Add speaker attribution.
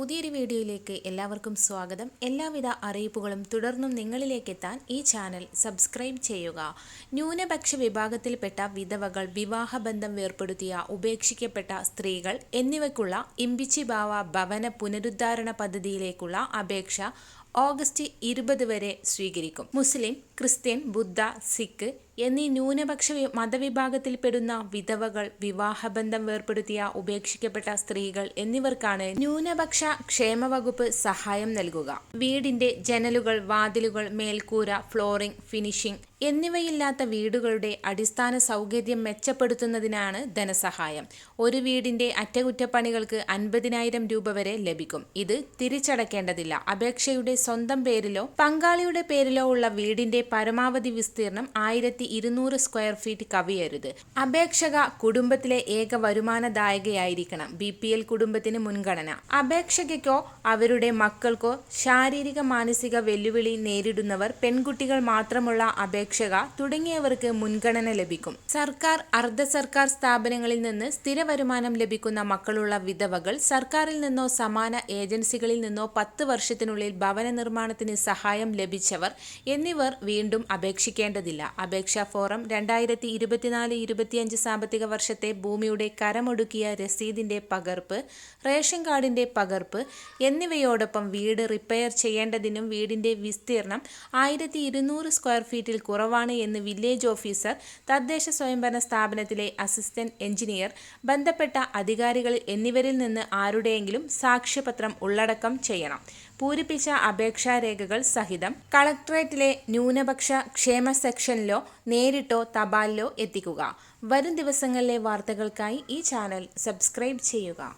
Speaker 1: പുതിയൊരു വീഡിയോയിലേക്ക് എല്ലാവർക്കും സ്വാഗതം. എല്ലാവിധ അറിയിപ്പുകളും തുടർന്നും നിങ്ങളിലേക്ക് എത്താൻ ഈ ചാനൽ സബ്സ്ക്രൈബ് ചെയ്യുക. ന്യൂനപക്ഷ വിഭാഗത്തിൽപ്പെട്ട വിധവകൾ വിവാഹബന്ധം വേർപ്പെടുത്തിയ ഉപേക്ഷിക്കപ്പെട്ട സ്ത്രീകൾ എന്നിവയ്ക്കുള്ള ഇമ്പിച്ചിബാവ ഭവന പുനരുദ്ധാരണ പദ്ധതിയിലേക്കുള്ള അപേക്ഷ ഓഗസ്റ്റ് ഇരുപത് വരെ സ്വീകരിക്കും. മുസ്ലിം ക്രിസ്ത്യൻ ബുദ്ധ സിഖ് എന്നീ ന്യൂനപക്ഷ മതവിഭാഗത്തിൽപ്പെടുന്ന വിധവകൾ വിവാഹബന്ധം വേർപ്പെടുത്തിയ ഉപേക്ഷിക്കപ്പെട്ട സ്ത്രീകൾ എന്നിവർക്കാണ് ന്യൂനപക്ഷ ക്ഷേമ വകുപ്പ് സഹായം നൽകുക. വീടിന്റെ ജനലുകൾ വാതിലുകൾ മേൽക്കൂര ഫ്ലോറിംഗ് ഫിനിഷിംഗ് എന്നിവയില്ലാത്ത വീടുകളുടെ അടിസ്ഥാന സൗകര്യം മെച്ചപ്പെടുത്തുന്നതിനാണ് ധനസഹായം. ഒരു വീടിന്റെ അറ്റകുറ്റപ്പണികൾക്ക് അൻപതിനായിരം രൂപ വരെ ലഭിക്കും. ഇത് തിരിച്ചടക്കേണ്ടതില്ല. അപേക്ഷയുടെ സ്വന്തം പേരിലോ പങ്കാളിയുടെ പേരിലോ ഉള്ള വീടിന്റെ പരമാവധി വിസ്തീർണം ആയിരത്തി ഇരുന്നൂറ് സ്ക്വയർ ഫീറ്റ് കവിയരുത്. അപേക്ഷക കുടുംബത്തിലെ ഏക വരുമാനദായകയായിരിക്കണം ബി പി എൽ കുടുംബത്തിന് മുൻഗണന. അപേക്ഷകയ്ക്കോ അവരുടെ മക്കൾക്കോ ശാരീരിക മാനസിക വെല്ലുവിളി നേരിടുന്നവർ പെൺകുട്ടികൾ മാത്രമുള്ള അപേക്ഷക തുടങ്ങിയവർക്ക് മുൻഗണന ലഭിക്കും. സർക്കാർ അർദ്ധ സർക്കാർ സ്ഥാപനങ്ങളിൽ നിന്ന് സ്ഥിര വരുമാനം ലഭിക്കുന്ന മക്കളുള്ള വിധവകൾ സർക്കാരിൽ നിന്നോ സമാന ഏജൻസികളിൽ നിന്നോ പത്ത് വർഷത്തിനുള്ളിൽ ഭവന നിർമ്മാണത്തിന് സഹായം ലഭിച്ചവർ എന്നിവർ വീണ്ടും അപേക്ഷിക്കേണ്ടതില്ല. അപേക്ഷാ ഫോറം രണ്ടായിരത്തി ഇരുപത്തിനാല് ഇരുപത്തിയഞ്ച് സാമ്പത്തിക വർഷത്തെ ഭൂമിയുടെ കരമൊടുക്കിയ രസീതിന്റെ പകർപ്പ് റേഷൻ കാർഡിന്റെ പകർപ്പ് എന്നിവയോടൊപ്പം വീട് റിപ്പയർ ചെയ്യേണ്ടതിനും വീടിന്റെ വിസ്തീർണം ആയിരത്തി ഇരുന്നൂറ് സ്ക്വയർ ഫീറ്റിൽ കുറവാണ് എന്ന് വില്ലേജ് ഓഫീസർ തദ്ദേശ സ്വയംഭരണ സ്ഥാപനത്തിലെ അസിസ്റ്റന്റ് എഞ്ചിനീയർ ബന്ധപ്പെട്ട അധികാരികൾ എന്നിവരിൽ നിന്ന് ആരുടെയെങ്കിലും സാക്ഷ്യപത്രം ഉള്ളടക്കം ചെയ്യണം. പൂരിപ്പിച്ച അപേക്ഷാരേഖകൾ സഹിതം. കളക്ടറേറ്റിലെ ന്യൂനപക്ഷ ക്ഷേമ സെക്ഷനിലോ നേരിട്ടോ തപാലിലോ എത്തിക്കുക. വരും ദിവസങ്ങളിലെ വാർത്തകൾക്കായി ഈ ചാനൽ സബ്സ്ക്രൈബ് ചെയ്യുക.